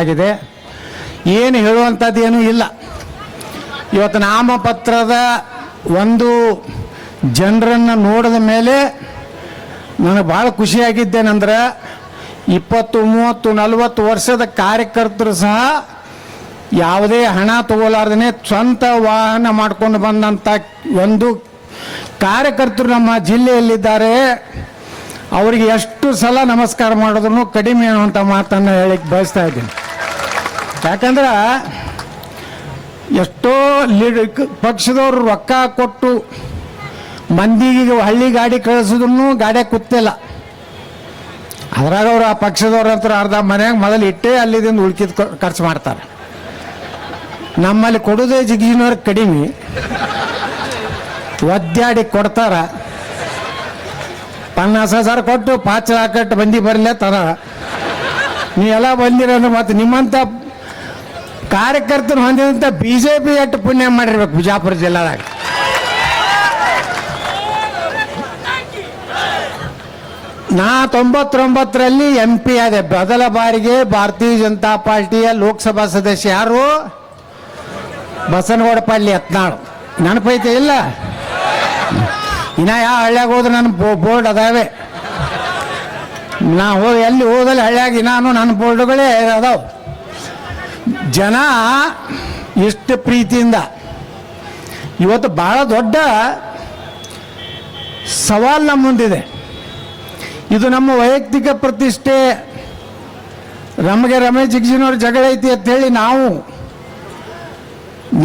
ಆಗಿದೆ. ಏನು ಹೇಳುವಂಥದ್ದು ಏನೂ ಇಲ್ಲ. ಇವತ್ತು ನಾಮಪತ್ರದ ಒಂದು ಜನರನ್ನು ನೋಡಿದ ಮೇಲೆ ನನಗೆ ಭಾಳ ಖುಷಿಯಾಗಿದ್ದೇನೆಂದ್ರೆ ಇಪ್ಪತ್ತು, ಮೂವತ್ತು, ನಲವತ್ತು ವರ್ಷದ ಕಾರ್ಯಕರ್ತರು ಸಹ ಯಾವುದೇ ಹಣ ತಗೋಲಾರ್ದೇ ಸ್ವಂತ ವಾಹನ ಮಾಡ್ಕೊಂಡು ಬಂದಂಥ ಒಂದು ಕಾರ್ಯಕರ್ತರು ನಮ್ಮ ಜಿಲ್ಲೆಯಲ್ಲಿದ್ದಾರೆ. ಅವರಿಗೆ ಎಷ್ಟು ಸಲ ನಮಸ್ಕಾರ ಮಾಡಿದ್ರು ಕಡಿಮೆ ಅನ್ನುವಂಥ ಮಾತನ್ನು ಹೇಳಿಕ್ಕೆ ಬಯಸ್ತಾ ಇದ್ದೀನಿ. ಯಾಕಂದ್ರೆ ಎಷ್ಟೋ ಲೀಡ್ ಪಕ್ಷದವರು ರೊಕ್ಕ ಕೊಟ್ಟು ಮಂದಿಗೆ ಹಳ್ಳಿ ಗಾಡಿ ಕಳಿಸಿದ್ರು ಗಾಡಿ ಕೂತಿಲ್ಲ. ಅದ್ರಾಗ ಅವ್ರು ಆ ಪಕ್ಷದವ್ರ ಹತ್ರ ಅರ್ಧ ಮನೆಯಾಗ ಮೊದಲು ಇಟ್ಟೇ ಅಲ್ಲಿದಿಂದ ಉಳ್ಕಿದ ಖರ್ಚು ಮಾಡ್ತಾರೆ. ನಮ್ಮಲ್ಲಿ ಕೊಡೋದೇ ಜಿಗಿನವ್ರ ಕಡಿಮೆ. ಒದ್ದಾಡಿ ಕೊಡ್ತಾರ. ಪನ್ನಾಸ್ ಹಜಾರ್ ಕೊಟ್ಟು ಪಾಚ ಹಾಕಟ್ಟು ಬಂದಿ ಬರಲೇ ತರ ಎಲ್ಲ ಬಂದಿರಂದ್ರೆ ಮತ್ತೆ ನಿಮ್ಮಂಥ ಕಾರ್ಯಕರ್ತರು ಹೊಂದಿದಂಥ ಬಿ ಜೆ ಪಿ ಪುಣ್ಯ ಮಾಡಿರ್ಬೇಕು ಬಿಜಾಪುರ ಜಿಲ್ಲಾದಾಗ. ನಾ ತೊಂಬತ್ತೊಂಬತ್ತರಲ್ಲಿ ಎಂ ಪಿ ಆದೆ. ಮೊದಲ ಬಾರಿಗೆ ಭಾರತೀಯ ಜನತಾ ಪಾರ್ಟಿಯ ಲೋಕಸಭಾ ಸದಸ್ಯ ಯಾರು? ಬಸನಗೌಡ ಪಾಳ್ಯ ಹತ್ನಾಳು ನೆನಪೈತೆ ಇಲ್ಲ? ಇನ್ನ ಯಾವ ಹಳ್ಳ್ಯಾಗ ಹೋದ್ರೆ ನನ್ನ ಬೋರ್ಡ್ ಅದಾವೆ. ನಾ ಹೋಗಿ ಎಲ್ಲಿ ಹೋದಲ್ಲಿ ಹಳ್ಳ್ಯಾಗ ನಾನು ನನ್ನ ಬೋರ್ಡ್ಗಳೇ ಅದಾವ. ಜನ ಎಷ್ಟು ಪ್ರೀತಿಯಿಂದ. ಇವತ್ತು ಭಾಳ ದೊಡ್ಡ ಸವಾಲು ನಮ್ಮ ಮುಂದಿದೆ. ಇದು ನಮ್ಮ ವೈಯಕ್ತಿಕ ಪ್ರತಿಷ್ಠೆ. ನಮಗೆ ರಮೇಶ್ ಜಿಗ್ಜಿನವ್ರ ಜಗಳ ಐತಿ ಅಂತ ಹೇಳಿ ನಾವು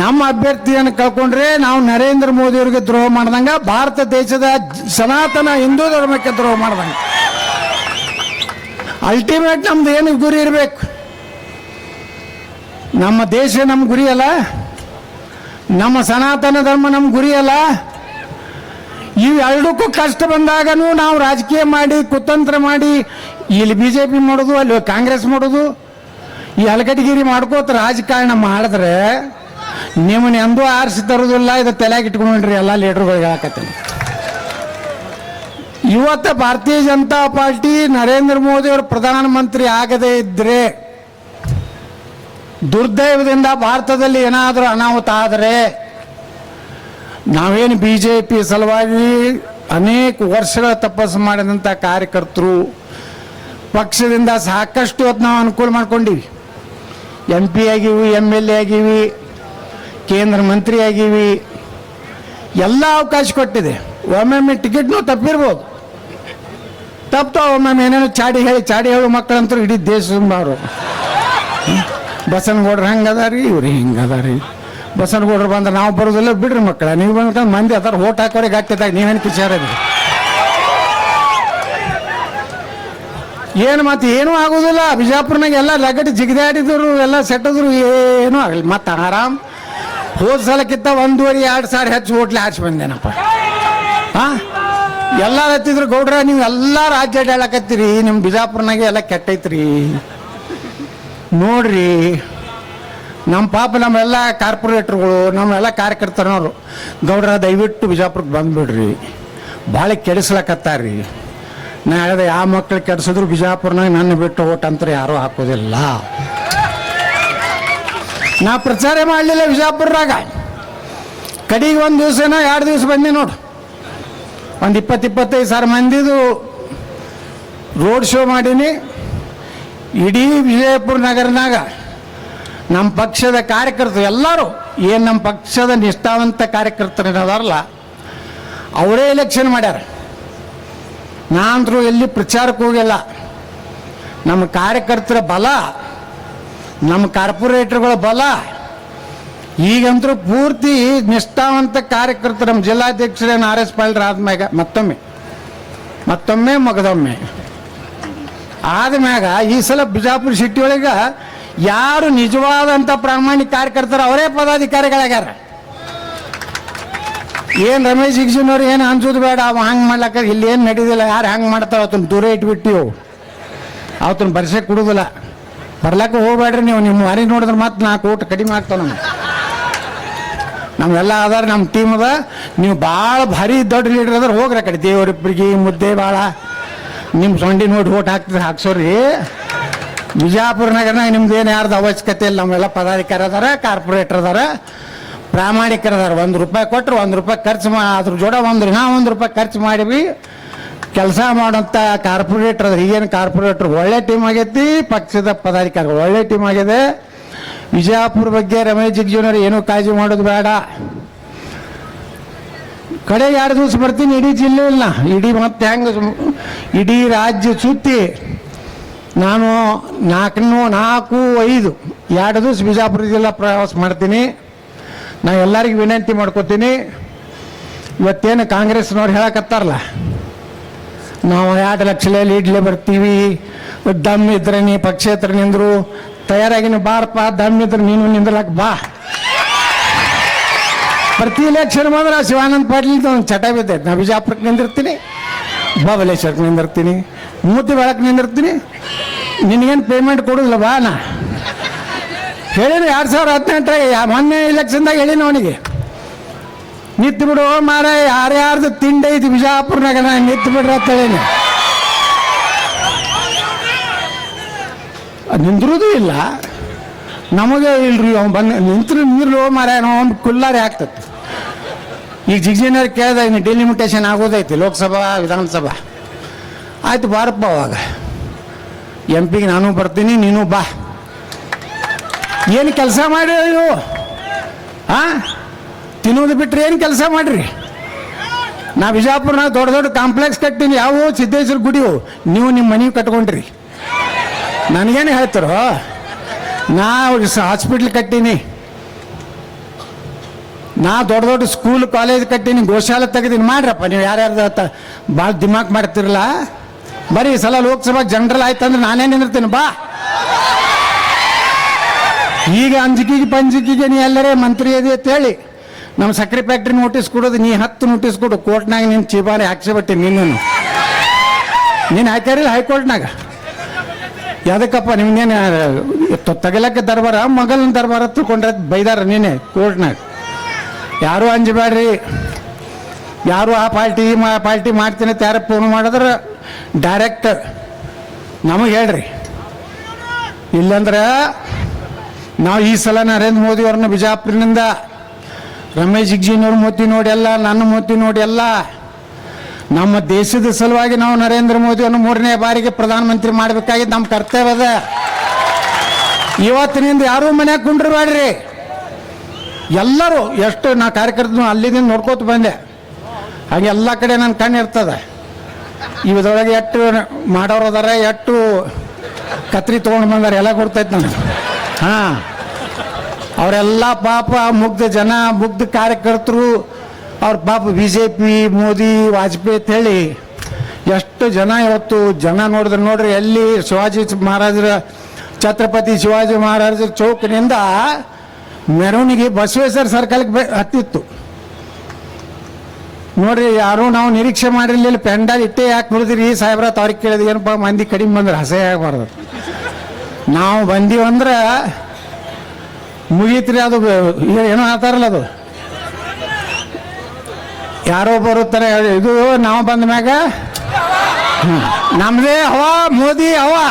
ನಮ್ಮ ಅಭ್ಯರ್ಥಿಯನ್ನು ಕಳ್ಕೊಂಡ್ರೆ ನಾವು ನರೇಂದ್ರ ಮೋದಿ ಅವರಿಗೆ ದ್ರೋಹ ಮಾಡ್ದಂಗೆ, ಭಾರತ ದೇಶದ ಸನಾತನ ಹಿಂದೂ ಧರ್ಮಕ್ಕೆ ದ್ರೋಹ ಮಾಡ್ದಂಗೆ. ಅಲ್ಟಿಮೇಟ್ ನಮ್ದು ಏನು ಗುರಿ ಇರಬೇಕು. ನಮ್ಮ ದೇಶ ನಮ್ಮ ಗುರಿ ಅಲ್ಲ? ನಮ್ಮ ಸನಾತನ ಧರ್ಮ ನಮ್ಮ ಗುರಿ ಅಲ್ಲ? ಇವು ಎರಡಕ್ಕೂ ಕಷ್ಟ ಬಂದಾಗನೂ ನಾವು ರಾಜಕೀಯ ಮಾಡಿ, ಕುತಂತ್ರ ಮಾಡಿ, ಇಲ್ಲಿ ಬಿ ಜೆ ಪಿ ಮಾಡೋದು, ಅಲ್ಲಿ ಕಾಂಗ್ರೆಸ್ ಮಾಡೋದು, ಈ ಅಲಕಟಗಿರಿ ಮಾಡ್ಕೋತ ರಾಜಕಾರಣ ಮಾಡಿದ್ರೆ ನಿಮ್ಮನ್ನ ಎಂದೂ ಆರಿಸಿ ತರೋದಿಲ್ಲ ಇದು ತಲೆಗೆ ಇಟ್ಕೊಂಡ್ರಿ ಎಲ್ಲ ಲೀಡರ್ಗಳಿಗೆ ಹೇಳಕತ್ತೀನಿ. ಇವತ್ತು ಭಾರತೀಯ ಜನತಾ ಪಾರ್ಟಿ ನರೇಂದ್ರ ಮೋದಿ ಅವರು ಪ್ರಧಾನಮಂತ್ರಿ ಆಗದೇ ಇದ್ರೆ ದುರ್ದೈವದಿಂದ ಭಾರತದಲ್ಲಿ ಏನಾದರೂ ಅನಾಹುತ ಆದರೆ ನಾವೇನು ಬಿ ಜೆ ಪಿ ಸಲುವಾಗಿ ಅನೇಕ ವರ್ಷಗಳ ತಪಸ್ಸು ಮಾಡಿದಂಥ ಕಾರ್ಯಕರ್ತರು ಪಕ್ಷದಿಂದ ಸಾಕಷ್ಟು ಹೊತ್ತು ನಾವು ಅನುಕೂಲ ಮಾಡ್ಕೊಂಡಿವಿ. ಎಂ ಪಿ ಆಗೀವಿ ಎಂ ಎಲ್ ಎ ಆಗೀವಿ, ಕೇಂದ್ರ ಮಂತ್ರಿ ಆಗೀವಿ ಎಲ್ಲ ಅವಕಾಶ ಕೊಟ್ಟಿದೆ. ಒಮ್ಮೊಮ್ಮೆ ಟಿಕೆಟ್ನೂ ತಪ್ಪಿರ್ಬೋದು. ತಪ್ಪ ಒಮ್ಮೊಮ್ಮೆ ಏನೇನು ಚಾಡಿ ಹೇಳಿ, ಚಾಡಿ ಹೇಳು ಮಕ್ಕಳಂತೂ ಇಡೀ ದೇಶದಿಂದ ಅವರು. ಬಸನಗೌಡ್ರು ಹಂಗೆ ಅದಾರಿ ಇವ್ರು ಹಿಂಗೆ ಅದಾರಿ ಬಸನಗೌಡ್ರು ಬಂದ್ರೆ ನಾವು ಬರೋದಿಲ್ಲ, ಬಿಡ್ರಿ ಮಕ್ಕಳ. ನೀವು ಬಂದ್ರೆ ಮಂದಿ ಅದಾರ, ಓಟ್ ಹಾಕೋರಿಗೆ ಆಗ್ತದಾಗ ನೀವೇನು ಕಿಚಾರದ್ರಿ ಏನು ಮತ್ತೆ ಏನೂ ಆಗೋದಿಲ್ಲ. ಬಿಜಾಪುರ್ನಾಗ ಎಲ್ಲ ಲಗಟ್ ಜಿಗಿದಾಡಿದ್ರು, ಎಲ್ಲ ಸೆಟ್ಟದ್ರು, ಏನೂ ಆಗಲಿ ಮತ್ತೆ ಆರಾಮ್. ಹೋದ ಸಲಕ್ಕಿಂತ ಒಂದೂವರೆ, ಎರಡು ಸಾವಿರ ಹೆಚ್ಚು ಓಟ್ಲೆ ಹಾರಿಸಿ ಬಂದೇನಪ್ಪ. ಹಾಂ? ಎಲ್ಲ ಹತ್ತಿದ್ರು ಗೌಡ್ರ, ನೀವು ಎಲ್ಲ ರಾಜ್ಯ ಹೇಳಕತ್ತೀರಿ ನಿಮ್ಮ ಬಿಜಾಪುರ್ನಾಗೆ ಎಲ್ಲ ಕೆಟ್ಟೈತ್ರಿ. ನೋಡ್ರಿ ನಮ್ಮ ಪಾಪ ನಮ್ಮೆಲ್ಲ ಕಾರ್ಪೊರೇಟ್ರುಗಳು, ನಮ್ಮೆಲ್ಲ ಕಾರ್ಯಕರ್ತರವರು ಗೌಡ್ರ ದಯವಿಟ್ಟು ಬಿಜಾಪುರಕ್ಕೆ ಬಂದ್ಬಿಡ್ರಿ. ಭಾಳ ಕೆಡಿಸ್ಲಕತ್ತಾರ್ರಿ. ನಾ ಹೇಳಿದೆ, ಯಾವ ಮಕ್ಳು ಕೆಡಿಸಿದ್ರು ಬಿಜಾಪುರ್ನಾಗ ನನ್ನ ಬಿಟ್ಟು ಓಟ್ ಅಂತ ಯಾರೂ ಹಾಕೋದಿಲ್ಲ. ನಾ ಪ್ರಚಾರ ಮಾಡಲಿಲ್ಲ ಬಿಜಾಪುರ್ನಾಗ. ಕಡೆಗೆ ಒಂದು ದಿವಸನ ಎರಡು ದಿವಸ ಬಂದೆ ನೋಡು. ಒಂದು ಇಪ್ಪತ್ತು ಇಪ್ಪತ್ತೈದು ಸಾವಿರ ಮಂದಿದು ರೋಡ್ ಶೋ ಮಾಡೀನಿ. ಇಡೀ ವಿಜಯಪುರ ನಗರನಾಗ ನಮ್ಮ ಪಕ್ಷದ ಕಾರ್ಯಕರ್ತರು ಎಲ್ಲರೂ, ಏನು ನಮ್ಮ ಪಕ್ಷದ ನಿಷ್ಠಾವಂತ ಕಾರ್ಯಕರ್ತರು ಏನದಾರಲ್ಲ ಅವರೇ ಎಲೆಕ್ಷನ್ ಮಾಡ್ಯಾರ. ನಾನಂತರೂ ಎಲ್ಲಿ ಪ್ರಚಾರಕ್ಕೆ ಹೋಗಿಲ್ಲ. ನಮ್ಮ ಕಾರ್ಯಕರ್ತರ ಬಲ, ನಮ್ಮ ಕಾರ್ಪೊರೇಟರ್ಗಳ ಬಲ ಈಗಂತರೂ ಪೂರ್ತಿ ನಿಷ್ಠಾವಂತ ಕಾರ್ಯಕರ್ತರು ನಮ್ಮ ಜಿಲ್ಲಾಧ್ಯಕ್ಷರೇನು ಆರ್ ಎಸ್ ಪಾಲ್ರ ಆದ್ಮ್ಯಾಗ ಮತ್ತೊಮ್ಮೆ ಮತ್ತೊಮ್ಮೆ, ಮಗದೊಮ್ಮೆ. ಆದ್ಮ್ಯಾಗ ಈ ಸಲ ಬಿಜಾಪುರ ಸಿಟಿ ಒಳಗೆ ಯಾರು ನಿಜವಾದಂಥ ಪ್ರಾಮಾಣಿಕ ಕಾರ್ಯಕರ್ತರು ಅವರೇ ಪದಾಧಿಕಾರಿಗಳಾಗ್ಯಾರ. ಏನು ರಮೇಶ್ ಜಿಗ್ಜಿನವ್ರು ಏನು ಅನ್ಸೋದು ಬೇಡ, ಅವ ಹಂಗೆ ಮಾಡ್ಲಕ್ಕ, ಇಲ್ಲಿ ಏನು ನಡೀದಿಲ್ಲ, ಯಾರು ಹಂಗೆ ಮಾಡ್ತಾರ ಅವತ್ತನ್ನ ದೂರ ಇಟ್ಬಿಟ್ಟಿವು ಅವತ್ತನ್ನ ಬರ್ಸೆ ಕೊಡುವುದಿಲ್ಲ ಬರ್ಲಕ್ಕ ಹೋಗ್ಬೇಡ್ರಿ ನೀವು ನಿಮ್ಮ ಮಾರಿ ನೋಡಿದ್ರೆ ಮತ್ತೆ ನಾಲ್ಕು ಊಟ ಕಡಿಮೆ ಆಗ್ತಾವ ನಮ್ಗೆ. ನಮ್ಮೆಲ್ಲ ಅದಾರ ನಮ್ಮ ಟೀಮ್ ಅದ. ನೀವು ಭಾಳ ಭಾರಿ ದೊಡ್ಡ ಲೀಡರ್ ಅದ್ರ ಹೋಗ್ರಿ ಕಡೆ. ದೇವರಿಬ್ಬರಿಗೆ ಮುದ್ದೆ ಭಾಳ ನಿಮ್ಮ ಸೊಂಡಿ ನೋಡಿ ಓಟ್ ಹಾಕ್ತಿದ್ರೆ ಹಾಕ್ಸೋರಿ. ಬಿಜಾಪುರ ನಗರನಾಗ ನಿಮ್ದು ಏನು ಯಾರ್ದು ಅವಶ್ಯಕತೆ ಇಲ್ಲ, ನಮ್ಮೆಲ್ಲ ಪದಾಧಿಕಾರಿ ಅದಾರ ಕಾರ್ಪೊರೇಟರ್ ಅದಾರ, ಪ್ರಾಮಾಣಿಕರು ಅದಾರ. ಒಂದು ರೂಪಾಯಿ ಕೊಟ್ಟರು ಒಂದು ರೂಪಾಯಿ ಖರ್ಚು ಮಾ ಅದ್ರ ಜೋಡ ಒಂದು ನಾ ಒಂದು ರೂಪಾಯಿ ಖರ್ಚು ಮಾಡಿವಿ. ಕೆಲಸ ಮಾಡೋಂಥ ಕಾರ್ಪೊರೇಟರ್ ಅದ್ರ. ಈಗೇನು ಕಾರ್ಪೊರೇಟರ್ ಒಳ್ಳೆ ಟೀಮ್ ಆಗೈತಿ, ಪಕ್ಷದ ಪದಾಧಿಕಾರಿ ಒಳ್ಳೆ ಟೀಮ್ ಆಗಿದೆ. ವಿಜಯಪುರ ಬಗ್ಗೆ ರಮೇಶ್ ಜಿಗ್ಜಿಯವ್ರು ಏನೂ ಕಾಳಜಿ ಮಾಡೋದು ಬೇಡ. ಕಡೆ ಎರಡು ದಿವಸ ಬರ್ತೀನಿ, ಇಡೀ ಜಿಲ್ಲೆ ಇಲ್ಲ ಇಡೀ ಮತ್ತೆ ಹೆಂಗೆ ಇಡೀ ರಾಜ್ಯ ಸುತ್ತಿ. ನಾನು ನಾಲ್ಕು ನಾಲ್ಕು, ಐದು, ಎರಡು ದಿವಸ ಬಿಜಾಪುರ ಜಿಲ್ಲಾ ಪ್ರವಾಸ ಮಾಡ್ತೀನಿ. ನಾ ಎಲ್ಲರಿಗೂ ವಿನಂತಿ ಮಾಡ್ಕೋತೀನಿ. ಇವತ್ತೇನು ಕಾಂಗ್ರೆಸ್ನವ್ರು ಹೇಳಕತ್ತಾರಲ್ಲ, ನಾವು ಎರಡು ಲಕ್ಷ ಲೀಡ್ಲೆ ಬರ್ತೀವಿ. ದಮ್ ಇದ್ರೆ ನೀ ಪಕ್ಷೇತರ ನಿಂದರು, ತಯಾರಾಗಿನ ಬಾರಪ್ಪ, ದಮ್ ಇದ್ರೆ ನೀನು ನಿಂದ್ರಲಕ್ ಬಾ. ಪ್ರತಿ ಇಲೆಕ್ಷನ್ ಬಂದ್ರೆ ಶಿವಾನಂದ ಪಾಟೀಲ್ ಒಂದು ಚಟ ಬಿದ್ದೈತೆ. ನಾ ಬಿಜಾಪುರಕ್ಕೆ ನಿಂದಿರ್ತೀನಿ, ಬಾಬಲೇಶ್ವರಕ್ಕೆ ನಿಂದಿರ್ತೀನಿ, ಮೂತಿ ಬೆಳಕ್ಕೆ ನಿಂದಿರ್ತೀನಿ. ನಿನಗೇನು ಪೇಮೆಂಟ್ ಕೊಡೋದಿಲ್ಲ, ಬಾ ನಾ. ಹೇಳಿನ ಎರಡು ಸಾವಿರ ಹದಿನೆಂಟರಾಗ ಮೊನ್ನೆ ಇಲೆಕ್ಷನ್ದಾಗ ಹೇಳಿನ ಅವನಿಗೆ. ನಿಂತು ಬಿಡು ಮಾರ ಯಾರ್ಯಾರ್ದು ತಿಂಡಿ ಐತಿ ಬಿಜಾಪುರ್ನಾಗ, ನಾ ನಿಂತು ಬಿಡ್ರಿ ಅಂತ ಹೇಳೀನಿ. ನಿಂದಿರೋದು ಇಲ್ಲ. ನಮಗೆ ಇಲ್ರಿ ಅವ್ನು ಬಂದು ನಿಂತ್ರು ಲೋ ಮಾರ ಅವ್ನು ಕುಲ್ಲಾರಿ ಆಗ್ತದೆ ಈಗ ಜಿಗ್ಜಿನವ್ರು ಕೇಳ್ದ ಇನ್ನು ಡಿಲಿಮಿಟೇಷನ್ ಆಗೋದೈತಿ ಲೋಕಸಭಾ, ವಿಧಾನಸಭಾ. ಆಯ್ತು ಬಾರಪ್ಪ ಅವಾಗ. ಎಂ ಪಿಗೆ ನಾನು ಬರ್ತೀನಿ, ನೀನು ಬಾ. ಏನು ಕೆಲಸ ಮಾಡಿ ನೀವು? ಹಾಂ ತಿನ್ನೋದು ಬಿಟ್ಟರೆ ಏನು ಕೆಲಸ ಮಾಡ್ರಿ? ನಾ ಬಿಜಾಪುರನಾಗ ದೊಡ್ಡ ದೊಡ್ಡ ಕಾಂಪ್ಲೆಕ್ಸ್ ಕಟ್ಟಿನಿ, ಯಾವ ಸಿದ್ದೇಶ್ವರ ಗುಡಿವು ನೀವು ನಿಮ್ಮ ಮನೆ ಕಟ್ಕೊಂಡ್ರಿ. ನನಗೇನು ಹೇಳ್ತಾರೋ? ನಾ ಹಾಸ್ಪಿಟ್ಲ್ ಕಟ್ಟೀನಿ. ನಾ ದೊಡ್ಡ ದೊಡ್ಡ ಸ್ಕೂಲ್ ಕಾಲೇಜ್ ಕಟ್ಟೀನಿ, ಗೋಶಾಲೆ ತೆಗೆದೀನಿ. ಮಾಡ್ರಪ್ಪ, ನೀವು ಯಾರ್ಯಾರು ಭಾಳ ದಿಮಾಕ್ ಮಾಡ್ತಿರಲ್ಲ? ಬರೀ ಸಲ ಲೋಕಸಭಾ ಜನರಲ್ ಆಯ್ತಂದ್ರೆ ನಾನೇ ನಿಂದಿರ್ತೀನಿ. ಬಾ. ಈಗ ಅಂಜಿಕೆಗೆ ಪಂಜಿಕೆಗೆ ನೀ ಎಲ್ಲರೇ ಮಂತ್ರಿ ಇದೆ ಅಂತ ಹೇಳಿ ನಮ್ಮ ಸಕ್ಕರೆ ಫ್ಯಾಕ್ಟ್ರಿ ನೋಟಿಸ್ ಕೊಡೋದು, ನೀ ಹತ್ತು ನೋಟಿಸ್ ಕೊಡು. ಕೋರ್ಟ್ನಾಗ ನಿನ್ನ ಚೀಬಾರಿ ಹಾಕ್ಸಿಬಿಟ್ಟಿ ನಿನ್ನನ್ನು. ನೀನು ಹಾಕ್ಯಾರಿಲ್ಲ ಹೈಕೋರ್ಟ್ನಾಗ. ಯಾದಕ್ಕಪ್ಪ ನಿಮ್ಗೇನೆ ತಗಲಕ್ಕೆ ದರ್ಬಾರ ಮಗನ ದರ್ಬಾರ ತಿಳ್ಕೊಂಡ್ರೆ ಬೈದಾರ ನೀನೆ ಕೋರ್ಟ್ನಾಗ. ಯಾರು ಅಂಜಬೇಡ್ರಿ ಯಾರು ಆ ಪಾರ್ಟಿ ಮಾ ಪಾರ್ಟಿ ಮಾಡ್ತೀನಿ ಅಂತ ಯಾರು ಫೋನ್ ಮಾಡಿದ್ರೆ ಡೈರೆಕ್ಟ್ ನಮಗೆ ಹೇಳ್ರಿ. ಇಲ್ಲಂದ್ರೆ ನಾವು ಈ ಸಲ ನರೇಂದ್ರ ಮೋದಿ ಅವ್ರನ್ನ ಬಿಜಾಪುರನಿಂದ ರಮೇಶ್ ಜಿಗ್ಜಿನವ್ರ ಮೋತಿ ನೋಡಿ ಎಲ್ಲ, ನನ್ನ ಮೋತಿ ನೋಡಿ ಎಲ್ಲ ನಮ್ಮ ದೇಶದ ಸಲುವಾಗಿ ನಾವು ನರೇಂದ್ರ ಮೋದಿಯನ್ನು ಮೂರನೇ ಬಾರಿಗೆ ಪ್ರಧಾನಮಂತ್ರಿ ಮಾಡಬೇಕಾಗಿದ್ದು ನಮ್ಮ ಕರ್ತವ್ಯ ಅದ. ಇವತ್ತಿನಿಂದ ಯಾರೂ ಮನ್ಯಾಗ ಕುಂಡ್ರಬೇಡ್ರಿ ಎಲ್ಲರೂ ಎಷ್ಟು ನಾ ಕಾರ್ಯಕರ್ತ ಅಲ್ಲಿದಿಂದ ನೋಡ್ಕೋತ ಬಂದೆ. ಹಾಗೆ ಎಲ್ಲ ಕಡೆ ನನ್ನ ಕಣ್ಣು ಇರ್ತದೆ. ಇವದೊಳಗೆ ಎಷ್ಟು ಮಾಡೋರು ಅದಾರ ಎಷ್ಟು ಕತ್ರಿ ತೊಗೊಂಡು ಬಂದಾರೆ, ಎಲ್ಲ ಕೊಡ್ತೈತೆ ನನಗೆ. ಹಾಂ. ಅವರೆಲ್ಲ ಪಾಪ ಮುಗ್ಧ ಜನ, ಮುಗ್ಧ ಕಾರ್ಯಕರ್ತರು ಅವ್ರ ಪಾಪ B J P Modi, Vajpayee ಅಂತ ಹೇಳಿ ಎಷ್ಟು ಜನ ಇವತ್ತು ಜನ ನೋಡಿದ್ರೆ ನೋಡ್ರಿ, ಎಲ್ಲಿ ಶಿವಾಜಿ ಮಹಾರಾಜರ, ಛತ್ರಪತಿ ಶಿವಾಜಿ ಮಹಾರಾಜರ ಚೌಕಿನಿಂದ ಮೆರವಣಿಗೆ ಬಸವೇಶ್ವರ ಸರ್ಕಲ್ಗೆ ಹತ್ತಿತ್ತು. ನೋಡ್ರಿ, ಯಾರು ನಾವು ನಿರೀಕ್ಷೆ ಮಾಡಿರ್ಲಿಲ್ಲ ಪೆಂಡಾಲ್ ಇಟ್ಟೇ ಯಾಕೆ ಬಿಡಿದ್ರಿ ಸಾಹೇಬ್ರ ಅವ್ರಿಗೆ ಕೇಳಿದ ಏನಪ್ಪ, ಮಂದಿ ಕಡಿಮೆ ಬಂದ್ರೆ ಹಸೆ ಆಗಬಾರ್ದು. ನಾವು ಬಂದೀವಂದ್ರೆ ಮುಗೀತ್ರಿ ಅದು ಏನೋ ಆತಾರಲ್ಲ ಅದು. ಯಾರೋ ಬರುತ್ತಾರೆ ಇದು ನಾವು ಬಂದ ಮ್ಯಾಗ. ನಮ್ದೇ ಹವಾ, ಮೋದಿ ಹವಾ.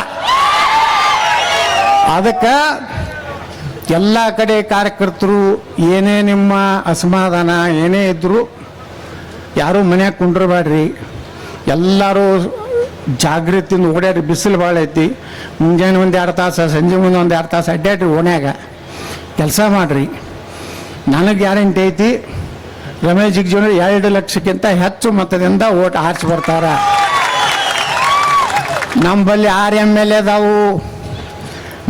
ಅದಕ್ಕೆ ಎಲ್ಲ ಕಡೆ ಕಾರ್ಯಕರ್ತರು, ಏನೇ ನಿಮ್ಮ ಅಸಮಾಧಾನ, ಏನೇ ಇದ್ದರೂ ಯಾರೂ ಮನ್ಯಾಗ ಕುಂಡ್ರಬೇಡ್ರಿ. ಎಲ್ಲರೂ ಜಾಗೃತಿಯಿಂದ ಓಡ್ಯಾಡ್ರಿ, ಬಿಸಿಲು ಭಾಳ ಐತಿ. ಮುಂಜಾನೆ ಒಂದು ಎರಡು ತಾಸು, ಸಂಜೆ ಮುಂದೆ ಒಂದು ಎರಡು ತಾಸು ಅಡ್ಡಾಡ್ರಿ ಓಣ್ಯಾಗ. ಕೆಲಸ ಮಾಡಿರಿ. ನನಗೆ ಗ್ಯಾರಂಟಿ ಐತಿ. ರಮೇಶ್ ಜೋನರ್ ಎರಡು ಲಕ್ಷಕ್ಕಿಂತ ಹೆಚ್ಚು ಮತದಿಂದ ಓಟ್ ಹಾರಿಸಿ ಬರ್ತಾರ. ನಮ್ಮಲ್ಲಿ ಆರು ಎಂ ಎಲ್ ಎದಾವು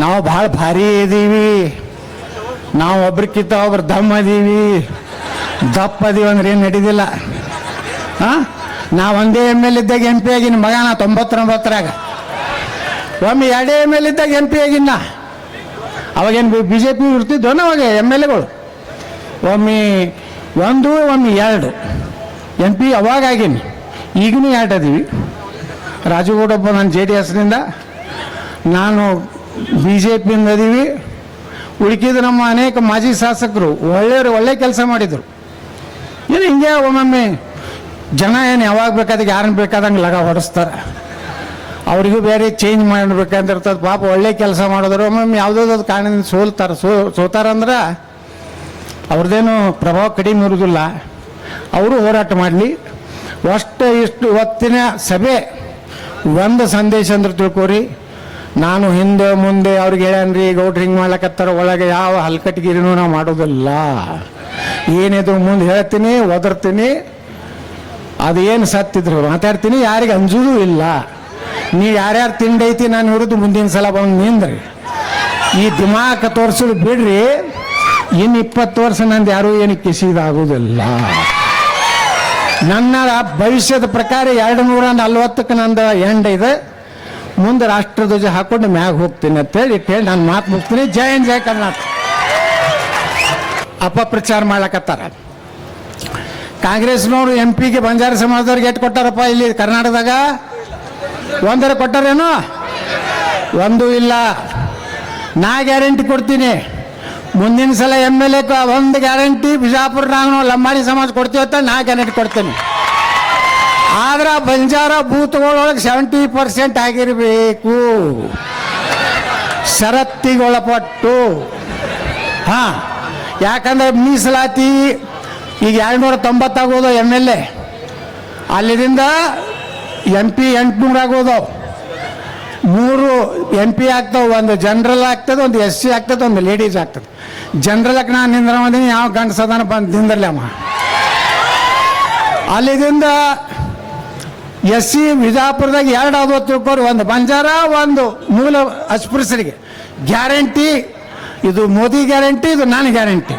ನಾವು ಭಾಳ ಭಾರಿ ಇದೀವಿ. ನಾವು ಒಬ್ರಿಗಿಂತ ಒಬ್ರು ದಮ್ ಅದೀವಿ. ದಪ್ಪ ಅದೀವಿ ಅಂದ್ರೆ ಏನು ನಡೀದಿಲ್ಲ. ಹಾಂ ನಾವು ಒಂದೇ ಎಂ ಎಲ್ ಇದ್ದಾಗ ಎಂ ಪಿ ಆಗಿನ ಮಗ ನಾ ತೊಂಬತ್ತೊಂಬತ್ತರಾಗ. ಒಮ್ಮೆ ಎರಡೇ ಎಂ ಎಲ್ ಇದ್ದಾಗ ಎಂ ಪಿ ಆಗಿನ. ಅವಾಗೇನು ಬಿ ಜೆ ಪಿ ಇರ್ತಿದ್ದೋ ಅವಾಗ ಎಂ ಎಲ್ ಎಗಳು? ಒಮ್ಮೆ ಒಂದು ಒಮ್ಮೆ ಎರಡು. ಎಂ ಪಿ ಅವಾಗ ಆಗೀನಿ. ಈಗಲೂ ಎರಡು ಅದೀವಿ. ರಾಜುಗೌಡಪ್ಪ ನಾನು ಜೆ ಡಿ ಎಸ್ನಿಂದ. ನಾನು ಬಿ ಜೆ ಪಿಯಿಂದ ಅದೀವಿ. ಉಳಿಕಿದ ನಮ್ಮ ಅನೇಕ ಮಾಜಿ ಶಾಸಕರು ಒಳ್ಳೆಯವರು ಒಳ್ಳೆ ಕೆಲಸ ಮಾಡಿದರು. ಏನು ಹಿಂಗೆ ಒಮ್ಮೊಮ್ಮೆ ಜನ ಏನು ಯಾವಾಗ ಬೇಕಾದಾಗ ಯಾರನ್ನು ಬೇಕಾದಂಗೆ ಲಗ ಹೊಡೆಸ್ತಾರೆ. ಅವರಿಗೂ ಬೇರೆ ಚೇಂಜ್ ಮಾಡಬೇಕಂತಿರ್ತದೆ. ಪಾಪ ಒಳ್ಳೆ ಕೆಲಸ ಮಾಡಿದ್ರು ಒಮ್ಮೊಮ್ಮೆ ಯಾವುದಾದ್ರು ಕಾರಣದಿಂದ ಸೋಲ್ತಾರೆ. ಸೋ ಸೋತಾರಂದ್ರೆ ಅವ್ರದ್ದೇನು ಪ್ರಭಾವ ಕಡಿಮೆ ಇರುವುದಿಲ್ಲ. ಅವರು ಹೋರಾಟ ಮಾಡಲಿ. ಅಷ್ಟು ಇಷ್ಟು ಹೊತ್ತಿನ ಸಭೆ, ಒಂದು ಸಂದೇಶ ಅಂದ್ರೆ ತಿಳ್ಕೊರಿ. ನಾನು ಹಿಂದೆ ಮುಂದೆ ಅವ್ರಿಗೆ ಹೇಳ್ಯಾನ್ರಿ, ಗೌಡ್ರು ಹಿಂಗೆ ಮಾಡ್ಲಕತ್ತಾರ, ಒಳಗೆ ಯಾವ ಹಲ್ಕಟ್ಟಿಗಿರೂ ನಾವು ಮಾಡೋದಿಲ್ಲ. ಏನಿದ್ರು ಮುಂದೆ ಹೇಳ್ತೀನಿ, ಒದರ್ತೀನಿ. ಅದೇನು ಸತ್ತಿದ್ರು ಮಾತಾಡ್ತೀನಿ, ಯಾರಿಗೆ ಅಂಜುದೂ ಇಲ್ಲ. ನೀ ಯಾರ್ಯಾರು ತಿಂಡೈತಿ, ನಾನು ಹಿಡಿದು ಮುಂದಿನ ಸಲ ಬಂದು ನಿಂದ್ರಿ. ಈ ದಿಮಾಕ ತೋರಿಸೋದು ಬಿಡ್ರಿ. ಇನ್ನು ಇಪ್ಪತ್ತು ವರ್ಷ ನಂದು ಯಾರೂ ಏನು ಕಿಸಿದಾಗುವುದಿಲ್ಲ. ನನ್ನ ಭವಿಷ್ಯದ ಪ್ರಕಾರ ಎರಡು ನೂರ ನಲ್ವತ್ತಕ್ಕೆ ನಂದು ಎಂಡ್ ಇದೆ. ಮುಂದೆ ರಾಷ್ಟ್ರಧ್ವಜ ಹಾಕೊಂಡು ಮ್ಯಾಗ ಹೋಗ್ತೀನಿ ಅಂತೇಳಿ ಹೇಳಿ ನಾನು ಮಾತು ಮುಗ್ತೀನಿ. ಜಯ ಹಿಂದ್, ಜೈ ಕರ್ನಾಟಕ. ಅಪಪ್ರಚಾರ ಮಾಡ್ಲಕತ್ತಾರ ಕಾಂಗ್ರೆಸ್ನವರು ಎಂ ಪಿಗೆ ಬಂಜಾರ ಸಮಾಜದವ್ರಿಗೆ ಎಷ್ಟು ಕೊಟ್ಟಾರಪ್ಪ ಇಲ್ಲಿ ಕರ್ನಾಟಕದಾಗ? ಒಂದರ ಕೊಟ್ಟಾರೇನು? ಒಂದು ಇಲ್ಲ. ನಾ ಗ್ಯಾರಂಟಿ ಕೊಡ್ತೀನಿ. ಮುಂದಿನ ಸಲ ಎಂ ಎಲ್ ಎ ಒಂದು ಗ್ಯಾರಂಟಿ ಬಿಜಾಪುರ ನಾವು ಲಂಬಾಣಿ ಸಮಾಜ ಕೊಡ್ತೀವಿ ಅಂತ ನಾ ಗ್ಯಾರಂಟಿ ಕೊಡ್ತೀನಿ. ಆದ್ರೆ ಬಂಜಾರ ಬೂತ್ಗಳೊಳಗೆ ಸೆವೆಂಟಿ ಪರ್ಸೆಂಟ್ ಆಗಿರಬೇಕು. ಷರತ್ತಿಗೊಳಪಟ್ಟು ಹಾ, ಯಾಕಂದ್ರೆ ಮೀಸಲಾತಿ ಈಗ ಎರಡ್ನೂರ ತೊಂಬತ್ತಾಗೋದು ಎಂ ಎಲ್ ಎ ಅಲ್ಲಿದಿಂದ ಎಂ ಪಿ ಎಂಟುನೂರು ಆಗೋದು ಮೂರು ಎಂ ಪಿ ಆಗ್ತಾವೆ, ಒಂದು ಜನರಲ್ ಆಗ್ತದೆ, ಒಂದು ಎಸ್ ಸಿ ಆಗ್ತದೆ, ಒಂದು ಲೇಡೀಸ್ ಆಗ್ತದೆ. ಜನರಲ್ಗೆ ನಾನು ನಿಂದ್ರ ಯಾವ ಗಂಡಸದಾನ ಬಂದು ನಿಂದ್ರಲಿ ಅಮ್ಮ. ಅಲ್ಲಿದಿಂದ ಎಸ್ ಸಿ ವಿಜಾಪುರದಾಗ ಎರಡು ಆದವು ತಿಳ್ಕೊರಿ, ಒಂದು ಬಂಜಾರ, ಒಂದು ಮೂಲ ಅಸ್ಪೃಶ್ಯರಿಗೆ. ಗ್ಯಾರಂಟಿ ಇದು ಮೋದಿ ಗ್ಯಾರಂಟಿ ಇದು ನಾನು ಗ್ಯಾರಂಟಿ